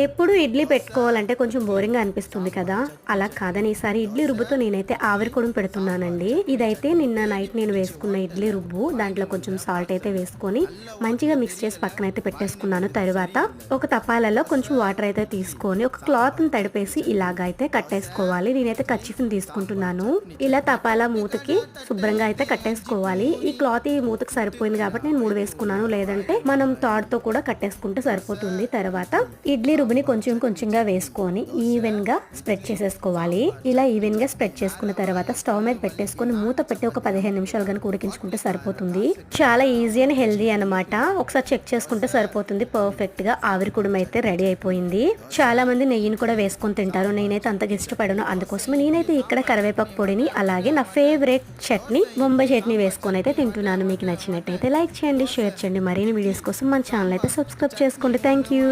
ఎప్పుడు ఇడ్లీ పెట్టుకోవాలంటే కొంచెం బోరింగ్ అనిపిస్తుంది కదా. అలా కాదని ఈసారి ఇడ్లీ రుబ్బుతో నేనైతే ఆవిరి కూడా పెడుతున్నానండి. ఇదైతే నిన్న నైట్ నేను వేసుకున్న ఇడ్లీ రుబ్బు దాంట్లో కొంచెం సాల్ట్ అయితే వేసుకొని మంచిగా మిక్స్ చేసి పక్కన అయితే పెట్టేసుకున్నాను. తర్వాత ఒక తపాలలో కొంచెం వాటర్ అయితే తీసుకొని ఒక క్లాత్ని తడిపేసి ఇలాగ అయితే కట్టేసుకోవాలి. నేనైతే కచ్చిఫ్ని తీసుకుంటున్నాను. ఇలా తపాలా మూతకి శుభ్రంగా అయితే కట్టేసుకోవాలి. ఈ క్లాత్ ఈ మూతకి సరిపోయింది కాబట్టి నేను మూడు వేసుకున్నాను. లేదంటే మనం తాడుతో కూడా కట్టేసుకుంటే సరిపోతుంది. తర్వాత ఇడ్లీ రుబ్బుని కొంచెం కొంచెంగా వేసుకొని ఈవెన్గా స్ప్రెడ్ చేసేసుకోవాలి. ఇలా ఈవెన్గా స్ప్రెడ్ చేసుకున్న తర్వాత స్టవ్ మీద పెట్టేసుకొని మూత పెట్టి ఒక పదిహేను నిమిషాలు కనుక ఉడికించుకుంటే సరిపోతుంది. చాలా ఈజీ అండ్ హెల్దీ అన్నమాట. ఒకసారి చెక్ చేసుకుంటే సరిపోతుంది. పర్ఫెక్ట్గా ఆవిరి కుడుమ అయితే రెడీ అయిపోయింది. చాలా మంది నెయ్యిని కూడా వేసుకొని తింటారు. నేనైతే అంతగా ఇష్టపడను. అందుకోసం నేనైతే ఇక్కడ కరివేపాకు పొడిని అలాగే నా ఫేవరెట్ చట్నీ బొంబాయి చట్నీ వేసుకొని అయితే తింటున్నాను. మీకు నచ్చినట్టయితే లైక్ చేయండి షేర్ చేయండి. మరిన్ని వీడియోస్ కోసం మన ఛానల్ అయితే సబ్స్క్రైబ్ చేసుకోండి. Thank you